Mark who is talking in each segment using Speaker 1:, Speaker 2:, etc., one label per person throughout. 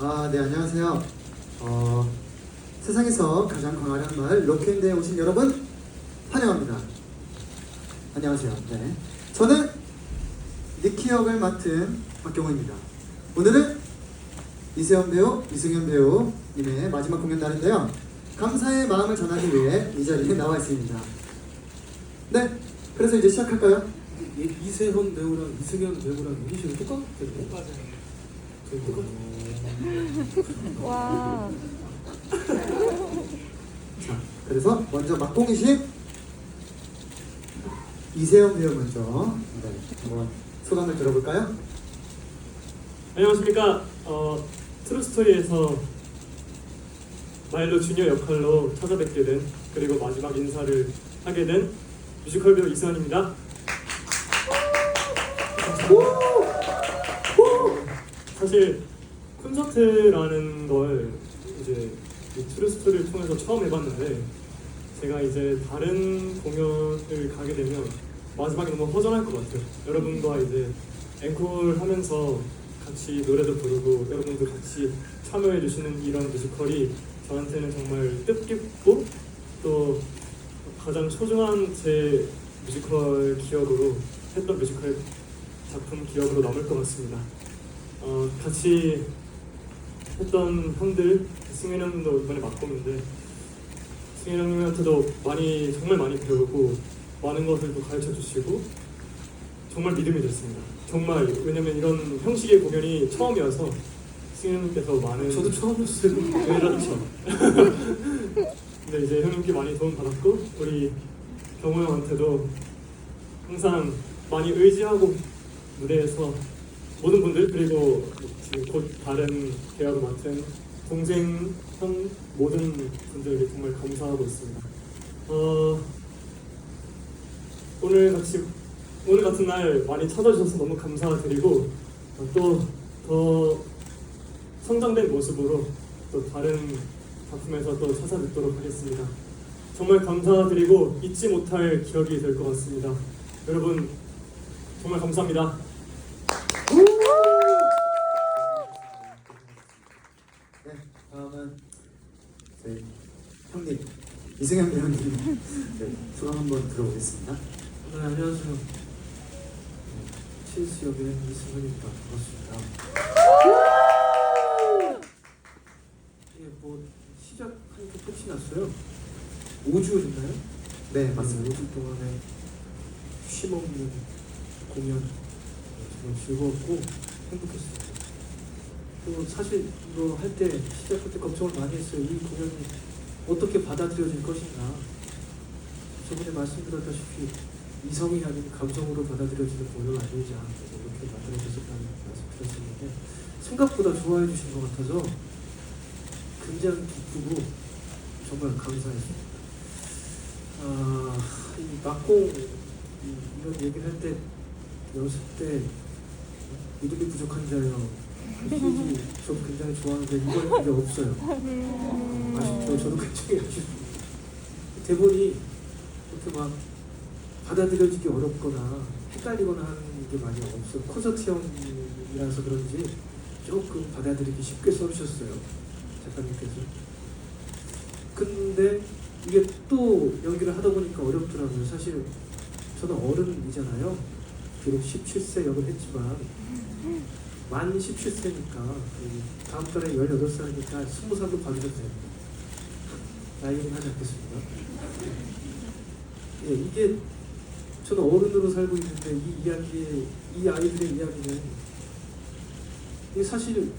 Speaker 1: 아, 네, 안녕하세요. 어, 세상에서 가장 광활한 마을 로켓대에 오신 여러분 환영합니다. 안녕하세요. 네. 저는 니키 역을 맡은 박경호입니다. 오늘은 이세현 배우, 이승현 배우님의 마지막 공연 날인데요. 감사의 마음을 전하기 위해 이 자리에 나와 있습니다. 네, 그래서 이제 시작할까요?
Speaker 2: 이- 이세현 배우랑 이승현 배우랑 이미지가 똑같거든요.
Speaker 3: 맞아요.
Speaker 4: 와.
Speaker 1: 자, 그래서 먼저 막공이신 이세영 배우 먼저 네, 한번 소감을 들어볼까요?
Speaker 3: 안녕하십니까. 어, 트루스토리에서 마일로 주니어 역할로 찾아뵙게 된 그리고 마지막 인사를 하게 된 뮤지컬 배우 이수환입니다. 사실 콘서트라는 걸 이제 이 트루스토리를 통해서 처음 해봤는데 제가 이제 다른 공연을 가게 되면 마지막에 너무 허전할 것 같아요. 여러분과 이제 앵콜 하면서 같이 노래도 부르고 여러분도 같이 참여해 주시는 이런 뮤지컬이 저한테는 정말 뜻깊고 또 가장 소중한 제 뮤지컬 기억으로 했던 뮤지컬 작품 기억으로 남을 것 같습니다. 어, 같이 했던 형들 승현 형도 이번에 막공인데 승현 형님한테도 많이 정말 많이 배우고 많은 것들도 가르쳐 주시고 정말 믿음이 됐습니다. 정말 왜냐면 이런 형식의 공연이 처음이어서 승현 형님께서 많은
Speaker 2: 저도 처음이었어요.
Speaker 3: 네, 그렇죠. 근데 이제 형님께 많이 도움 받았고 우리 경호 형한테도 항상 많이 의지하고 무대에서 모든 분들 그리고 지금 곧 다른 계약을 맡은 동생 형 모든 분들에게 정말 감사하고 있습니다. 어, 오늘 같이 오늘 같은 날 많이 찾아주셔서 너무 감사드리고 또 더 성장된 모습으로 또 다른 작품에서 또 찾아뵙도록 하겠습니다. 정말 감사드리고 잊지 못할 기억이 될 것 같습니다. 여러분 정말 감사합니다.
Speaker 1: 네, 다음은 저희 형님 이승현 배우님 네, 소감 한번 들어보겠습니다.
Speaker 2: 네, 안녕하세요. 네, 칠스 역의 이승현입니다. 반갑습니다. 예, 뭐 시작하니까 끝이 났어요. 5주였나요?
Speaker 1: 네, 맞습니다.
Speaker 2: 5주 동안에 쉼 없는 공연 네, 정말 즐거웠고 행복했습니다. 그리고 사실 이거 할 때 시작할 때 걱정을 많이 했어요. 이 공연이 어떻게 받아들여질 것인가. 저번에 말씀드렸다시피 이성이 아닌 감성으로 받아들여지는 공연을 아니자 이렇게 만들어졌었다는 말씀드렸었는데 생각보다 좋아해 주신 것 같아서 굉장히 기쁘고 정말 감사했습니다. 아, 이 막공 이- 이런 얘기를 할 때 연습 때 믿음이 부족한 자요. 저도 굉장히 좋아하는데 이번 이게 없어요. 아쉽죠. 저도 굉장히 아쉽습니다. 대본이 이렇게 막 받아들여지기 어렵거나 헷갈리거나 하는 게 많이 없어요. 콘서트형이라서 그런지 조금 받아들이기 쉽게 써주셨어요. 작가님께서. 근데 이게 또 연기를 하다 보니까 어렵더라고요. 사실 저는 어른이잖아요. 비록 17세 역을 했지만 만 17세니까 다음 달에 18살이니까 20살도 봐주셔도 됩니다. 나이는 하지 않겠습니다. 예, 이게 저는 어른으로 살고 있는데 이 이야기의 이 아이들의 이야기는 이게 사실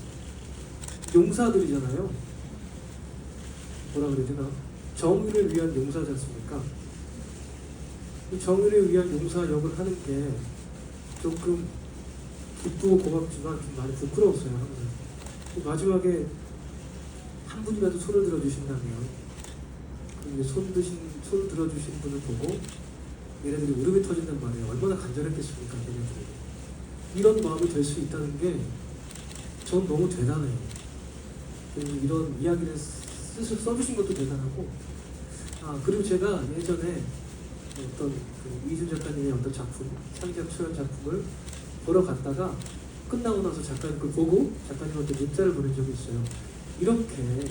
Speaker 2: 용사들이잖아요. 뭐라 그래야 되나? 정의를 위한 용사지 않습니까? 이 정의를 위한 용사 역을 하는 게 조금 기쁘고 고맙지만 좀 많이 부끄러웠어요 항상. 그 마지막에 한 분이라도 손을 들어주신다면 손 드신 손 들어주신 분을 보고 얘네들이 울음이 터진단 말이에요. 얼마나 간절했겠습니까, 걔네들이. 이런 마음이 될 수 있다는 게 전 너무 대단해요. 이런 이야기를 쓰, 써주신 것도 대단하고 아 그리고 제가 예전에 어떤 그 이준 작가님의 어떤 작품 상작 초연 작품을 보러 갔다가 끝나고 나서 작가님 그 보고 작가님한테 문자를 보낸 적이 있어요. 이렇게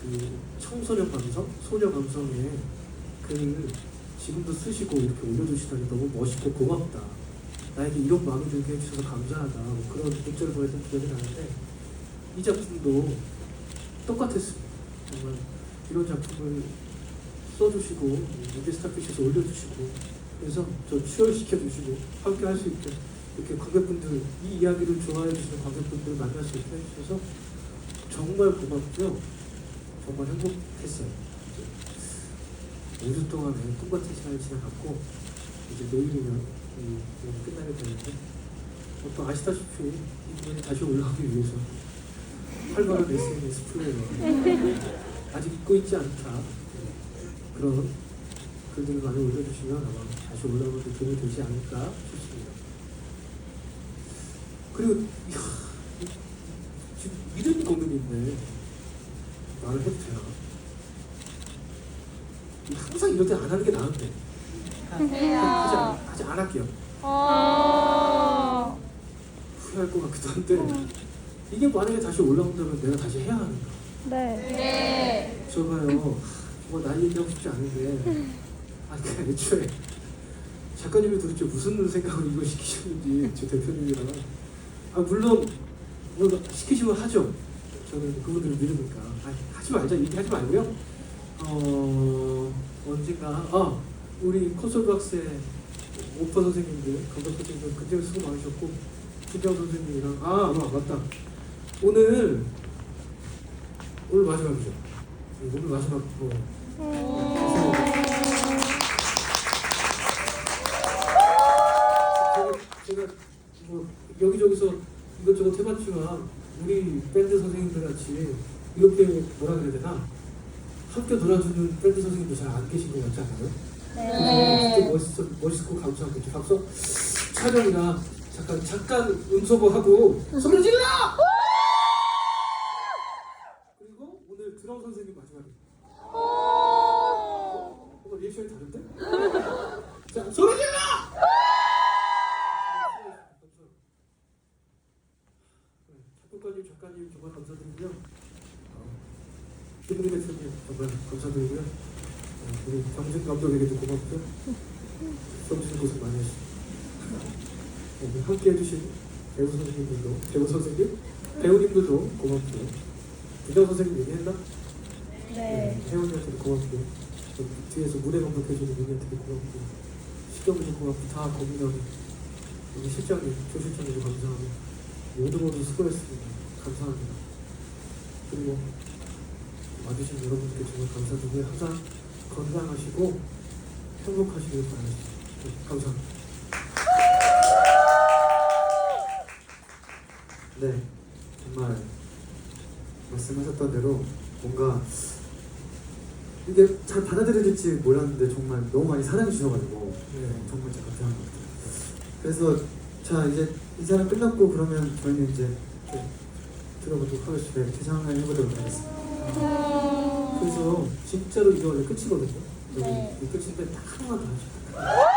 Speaker 2: 그 청소년 감성, 소녀 감성의 글을 지금도 쓰시고 이렇게 올려주시다니 너무 멋있고 고맙다. 나에게 이런 마음이 들게 해주셔서 감사하다. 뭐 그런 문자를 보냈던 기억이 나는데 이 작품도 똑같았습니다. 정말 이런 작품을 써주시고 무대 스타피시에서 올려주시고 그래서 저 출연시켜 주시고 함께 할 수 있게 이렇게 관객분들 이 이야기를 좋아해 주시는 관객분들 만날 수 있게 해주셔서 정말 고맙고요. 정말 행복했어요. 5주 동안에 꿈같은 시간을 지나갔고 이제 내일이면 이 끝나게 되는데 어, 또 아시다시피 이 공연이 다시 올라가기 위해서 활발한 SNS 플레이로 아직 잊고 있지 않다 그런 글들을 많이 올려주시면 아마 다시 올라오는 데 도움이 되지 않을까 싶습니다. 그리고 이야, 이- 지금 이런 공연인데 말을 해도 되나? 이 항상 이럴 때 안 하는 게 나은데 하지, 않, 하지 안 할게요.
Speaker 4: 어.
Speaker 2: 후회할 것 같기도 한데 이게 만약에 다시 올라온다면 내가 다시 해야 하는가?
Speaker 4: 네.
Speaker 2: 저가요 뭐 나이 얘기하고 싶지 않은데 아니 그 애초에 작가님이 도대체 무슨 생각으로 이걸 시키셨는지 제 대표님이랑. 아 물론 뭐 시키시면 하죠. 저는 그분들을 믿으니까. 아니, 하지 말자. 얘기하지 말고요. 어 언젠가 아 우리 콘솔 박스의 오빠 선생님들 감독 선생님들 그때 수고 많으셨고 김정 선생님이랑 아, 아 맞다. 오늘 오늘 마지막이죠. 오늘 마지막 뭐 제가, 제가 뭐 여기저기서 이것저것 해봤지만 우리 밴드 선생님들 같이 이렇게 뭐라 그래야 되나 학교 놀아주는 밴드 선생님도 잘 안 계신 것 같지 않아요?
Speaker 4: 네.
Speaker 2: 진짜 멋있어, 멋있고 감사하고 박수 촬영이나 잠깐 잠깐 음소거 하고 소리 질러! 그리고 오늘 드럼 선생님 마지막에 뭔가 리액션이 다른데? 자 소리 질러! 작곡가님, 작가님 정말 감사 드리고요. 김은희 대표님 정말 감사드리고요. 어, 우리 경진 감독에게도 고맙고요. 써주신 고생 많이 하셨습니다. 오늘 함께 해주신 배우 선생님들도, 배우 선생님, 배우님들도 고맙고요. 부장 선생님 얘기했나?
Speaker 4: 네.
Speaker 2: 혜원이한테도 고맙고, 또 뒤에서 무대 감독해주는 민이한테도 고맙고, 시경이도 고맙고, 다 고민하고, 우리 실장님, 조실장님도 감사하고, 모두 모두 수고했습니다. 감사합니다. 그리고 와주신 여러분께 정말 감사드리고요. 항상 건강하시고 행복하시길 바라겠습니다. 네, 감사합니다.
Speaker 1: 네, 정말 말씀하셨던 대로 뭔가 이게 잘 받아들여질지 몰랐는데 정말 너무 많이 사랑해 주셔가지고
Speaker 2: 네.
Speaker 1: 정말 진짜 감사한 것 같아요. 그래서 자 이제 인사는 끝났고 그러면 저희는 이제 좀 들어보도록 하겠습니다. 네, 퇴장을 해보도록 하겠습니다.
Speaker 2: 그래서 진짜로 이게 원래 끝이거든요.
Speaker 4: 네.
Speaker 2: 이 끝인데 딱 하나만 더 하죠.